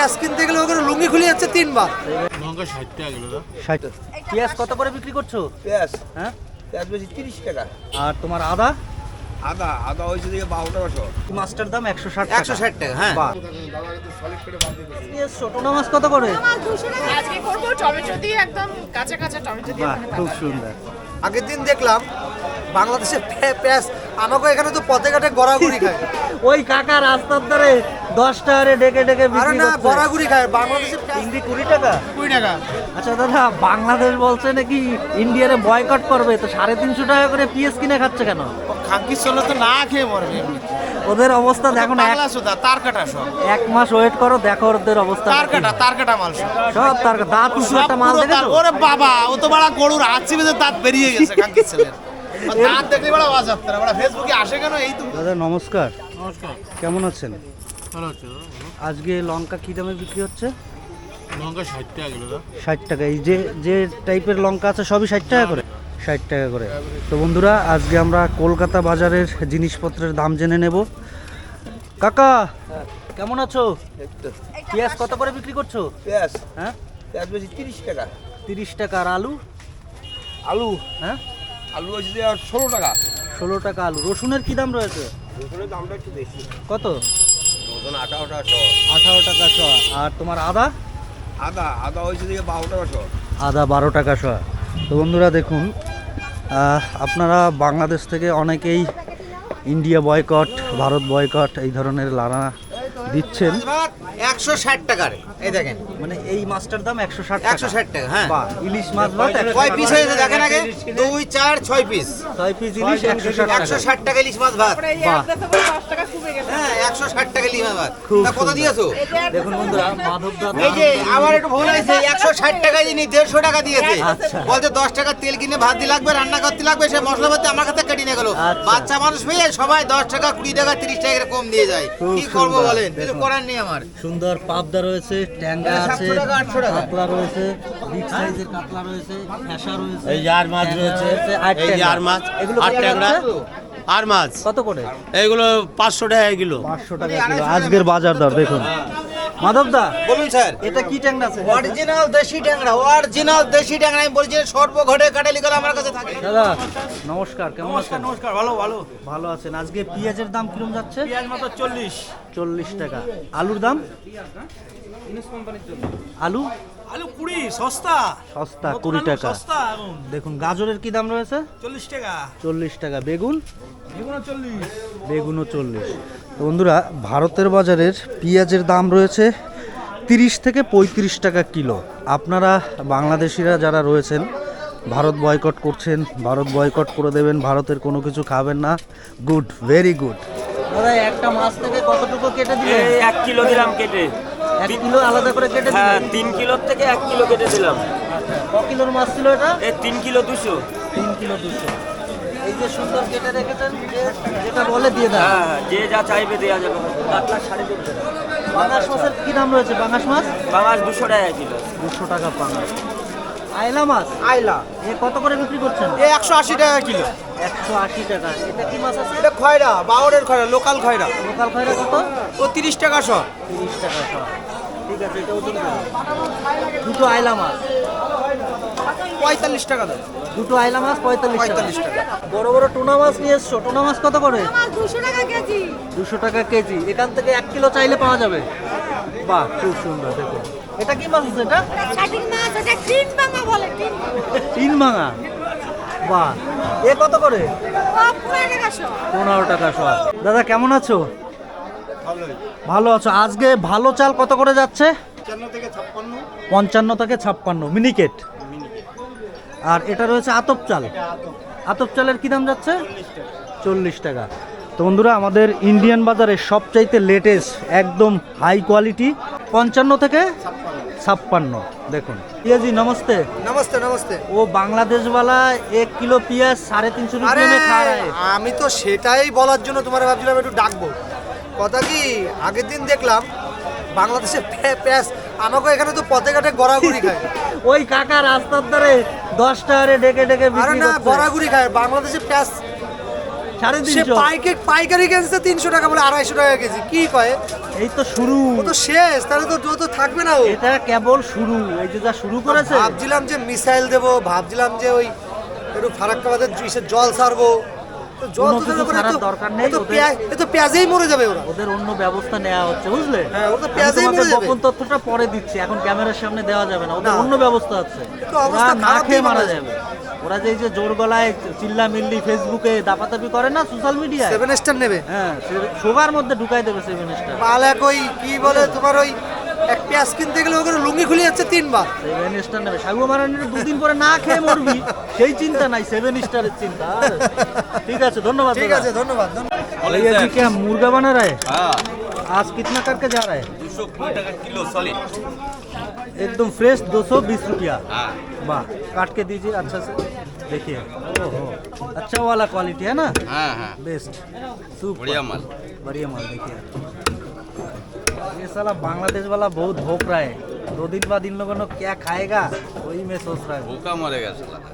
পেঁয়াজ কিনতে গেলে ওখানে লুঙ্গি খুলে যাচ্ছে তিনবার। লঙ্কা ষাট টাকা দা ষাট। পেঁয়াজ কত করে বিক্রি করছ? পেঁয়াজ। হ্যাঁ? পেঁয়াজ বেশি তিরিশ টাকা। আর তোমার আদা? আদা আদা হয়েছে দিকে বারো টাকাশো মাছটার দাম একশো ষাট একশো ষাট টাকা হ্যাঁ। ছোটো মাছ কত করে? আজকে করব টমেটো দিয়ে একদম কাঁচা কাঁচা টমেটো দিয়ে খুব সুন্দর। আগের দিন দেখলাম বাংলাদেশে পে- পেঁয়াজ আমাকে এখানে তো পথে ঘাটে গড়াগুড়ি খায়। ওই কাকা রাস্তার ধারে দশ টাকারে ডেকে ডেকে আরে না গড়াগুড়ি খায়। বাংলাদেশে চিংড়ি কুড়ি টাকা? কুড়ি টাকা। আচ্ছা দাদা বাংলাদেশ বলছে নাকি ইন্ডিয়ারে বয়কট করবে? তো সাড়ে তিনশো টাকা করে পিএস কিনে খাচ্ছে কেন? খাঙ্কি চলে তো না খেয়ে মরবে ওদের অবস্থা দেখো না তার কাটা সব। এক মাস ওয়েট করো দেখো ওদের অবস্থা তার কাটা তার কাটা মাল সব। তার দাঁত একটা মাল দেখেছ? ওরে বাবা ও তো বড় গরুর বেঁধে দাঁত বেরিয়ে গেছে খাঙ্কি ছেলের। ও দাঁত দেখলে বড় আওয়াজ আসতে না বড় ফেসবুকে আসে কেন এই তো? দাদা নমস্কার। নমস্কার। কেমন আছেন? ভালো আজকে লঙ্কা কি দামে বিক্রি হচ্ছে? লঙ্কা ষাট টাকা কিলো ষাট টাকা। এই যে যে টাইপের লঙ্কা আছে সবই ষাট টাকা করে? ষাট টাকা করে। তো বন্ধুরা আজকে আমরা কলকাতা বাজারের জিনিসপত্রের দাম জেনে নেব। কাকা কেমন আছো? পেঁয়াজ কত করে বিক্রি করছ? পেঁয়াজ। হ্যাঁ? পেঁয়াজ বেশি তিরিশ টাকা। তিরিশ টাকা। আর আলু? আলু। হ্যাঁ? আলু হয়েছে দিয়ে ষোলো টাকা। ষোলো টাকা আলু। রসুনের কি দাম রয়েছে? রসুনের দামটা একটু বেশি। কত? রসুন আঠারো টাকাশো আঠারো টাকা শ। আর তোমার আদা? আদা আদা হয়েছে দিকে বারো টাকাশো আদা বারো টাকা শ। তো বন্ধুরা দেখুন আপনারা বাংলাদেশ থেকে অনেকেই ইন্ডিয়া বয়কট ভারত বয়কট এই ধরনের লানা দিচ্ছেন? একশো ষাট টাকার। এই দেখেন। মানে এই মাছটার দাম একশো ষাট একশো ষাট টাকা হ্যাঁ। ইলিশ মাছ ভাত কয় পিস হয়েছে দেখেন আগে। দুই চার ছয় পিস ছয় পিস ইলিশ একশো ষাট একশো টাকা ষাট টাকা ইলিশ মাছ ভাত। হ্যাঁ একশো ষাট টাকা ইলিশ মাছ ভাত। কত দিয়েছ? দেখুন বন্ধুরা মাধব এই যে আমার একটু ভুল হয়েছে একশো ষাট টাকা যিনি দেড়শো টাকা দিয়েছে। আচ্ছা। বলছে দশ টাকা তেল কিনে ভাত দিয়ে লাগবে রান্না করতে লাগবে সে মশলা পাতি আমার কাছে কেটে নিয়ে গেল। আচ্ছা। বাচ্চা মানুষ পেয়ে সবাই দশ টাকা কুড়ি টাকা তিরিশ টাকা করে কম দিয়ে যায়। কি করব বলেন? কিছু করার নেই আমার। সুন্দর পাবদা রয়েছে ট্যাংরা আছে 700 টাকা, 800 কাতলা রয়েছে বিগ সাইজের কাতলা রয়েছে ফ্যাসা রয়েছে এই আর মাছ রয়েছে। আর এই আর মাছ আর ট্যাংরা। আর মাছ কত করে? এইগুলো পাঁচশো টাকা এগুলো পাঁচশো টাকা কিলো। আজকের বাজার দর দেখুন। মাধব দা বলুন স্যার। এটা কি ট্যাংরা আছে? অরিজিনাল দেশি ট্যাংরা অরিজিনাল দেশি ট্যাংরা আমি বলছি সর্ব ঘটে কাটালি করে আমার কাছে থাকে। দাদা নমস্কার কেমন আছেন? নমস্কার ভালো ভালো। ভালো আছেন। আজকে পেঁয়াজের দাম কিরম যাচ্ছে? পেঁয়াজ মাত্র চল্লিশ। চল্লিশ টাকা। আলুর দাম? আলু? আলু কুড়ি সস্তা। সস্তা কুড়ি টাকা। সস্তা দেখুন গাজরের কি দাম রয়েছে? চল্লিশ টাকা। চল্লিশ টাকা। বেগুন? এগুলো চল্লিশ। বেগুনও চল্লিশ। বন্ধুরা ভারতের বাজারের পেঁয়াজের দাম রয়েছে তিরিশ থেকে পঁয়ত্রিশ টাকা কিলো। আপনারা বাংলাদেশিরা যারা রয়েছেন ভারত বয়কট করছেন ভারত বয়কট করে দেবেন ভারতের কোনো কিছু খাবেন না। Good very good. দাদা একটা মাছ থেকে কতটুকু কেটে দিলেন? এক কিলো দিলাম কেটে। এক কিলো আলাদা করে কেটে হ্যাঁ তিন কিলোর থেকে এক কিলো কেটে দিলাম। ক কিলোর মাছ ছিল এটা? এই তিন কিলো দুশো। তিন কিলো দুশো। এই যে সুন্দর কেটে রেখেছেন যেটা বলে দিয়ে দেন হ্যাঁ হ্যাঁ যে যা চাইবে দেওয়া যাবে। আপনার সাড়ে তিনশো পাঙাশ মাছের কি দাম রয়েছে? পাঙাশ মাছ? বাংলার দুশো টাকা কিলো। দুশো টাকা পাঙাশ আইলা মাছ? আইলা। এ কত করে বিক্রি করছেন? এ একশো আশি টাকা কিলো। একশো আশি টাকা। এটা কি মাছ আছে? এটা খয়রা বাউরের খয়রা লোকাল খয়রা। লোকাল খয়রা কত? ও তিরিশ টাকা শ। তিরিশ টাকা সব ঠিক আছে এটা ওজন দুটো আইলা মাছ। পঁয়তাল্লিশ টাকা দাম। দুটো আইলা মাছ পঁয়তাল্লিশ পঁয়তাল্লিশ টাকা। বড় বড় টুনা মাছ নিয়ে এসছো? টুনা মাছ কত করে? দুশো টাকা কেজি। দুশো টাকা কেজি। এখান থেকে এক কিলো চাইলে পাওয়া যাবে। বাহ খুব সুন্দর দেখুন এটা কি মাছ আছে এটা শাটিং মাছ এটা টিন ভাঙা বলে টিন তিন ভাঙা? বাহ। এ কত করে? পনেরো টাকা শো। পনেরো টাকা সব দাদা কেমন আছো? ভালো আছো। আজকে ভালো চাল কত করে যাচ্ছে? পঞ্চান্ন থেকে ছাপ্পান্ন। মিনিকেট। আর এটা রয়েছে আতপ চাল। আতপ চালের কী দাম যাচ্ছে? চল্লিশ টাকা। তো বন্ধুরা আমাদের ইন্ডিয়ান বাজারে সবচাইতে লেটেস্ট একদম হাই কোয়ালিটি পঞ্চান্ন থেকে ছাপ্পান্ন। দেখুন। পিয়াজি নমস্তে। নমস্তে নমস্তে। ও বাংলাদেশ বালা এক কিলো পিয়াজ সাড়ে তিনশো আমি তো সেটাই বলার জন্য তোমার ভাবছিলাম একটু ডাকবো। কথা কি আগের দিন দেখলাম বাংলাদেশে পেঁয়াজ আমাকে এখানে তো পথে ঘাটে গড়াগড়ি খায়। ওই কাকা রাস্তার ধারে দশ টাকারে ডেকে ডেকে বিক্রি না গড়াগুড়ি খায়। বাংলাদেশে পেঁয়াজ সাড়ে তিনশো। পাইকে পাইকারি কিনছে তিনশো টাকা বলে আড়াইশো টাকা কেজি। কি কয়? এই তো শুরু। ও তো শেষ তাহলে তো তো থাকবে না এটা কেবল শুরু এই যে যা শুরু করেছে। ভাবছিলাম যে মিসাইল দেব ভাবছিলাম যে ওই একটু ফারাক্কাবাদের জল ছাড়বো। দরকার নেই, তো ওদের- পেঁয়াজ এ তো পেঁয়াজেই মরে যাবে ওরা। ওদের অন্য ব্যবস্থা নেওয়া হচ্ছে বুঝলে? হ্যাঁ, ওরা তো পেঁয়াজেই মরে যাবে। গোপন তথ্যটা পরে দিচ্ছি এখন ক্যামেরার সামনে দেওয়া যাবে না ওদের অন্য ব্যবস্থা আছে। ওরা না খেয়ে মারা যাবে। ওরা যে যে জোর গলায় চিল্লা মিল্লি ফেসবুকে দাপাদাপি করে না সোশ্যাল সেভেন স্টার নেবে। হ্যাঁ সোগার মধ্যে ঢুকাই দেবে সেভেন স্টার মাল এক ওই কি বলে তোমার ওই পেঁয়াজ কিনতে গেলে ওখানে লুঙ্গি খুলে যাচ্ছে তিনবার সেভেন স্টার নেবে সাগু মারানির দুদিন পরে না খেয়ে মরবি সেই চিন্তা নাই সেভেন স্টারের চিন্তা আর, ঠিক আছে ধন্যবাদ ঠিক দাদা। আছে ধন্যবাদ ধন্যবাদ। भैया जी क्या मुर्गा बना रहा है हाँ आज कितना करके जा रहा है दो सौ बीस टका किलो सॉलिड एकदम फ्रेश दो सौ बीस रुपया हाँ वाह काट के दीजिए अच्छा से देखिए ओहो अच्छा वाला क्वालिटी है ना हाँ हाँ बेस्ट सुपर बढ़िया माल बढ़िया माल देखिए ये साला बांग्लादेश वाला बहुत भोग रहा है दो दिन बाद इन लोगों ने क्या खाएगा वही मैं सोच रहा हूँ भूखा मरेगा साला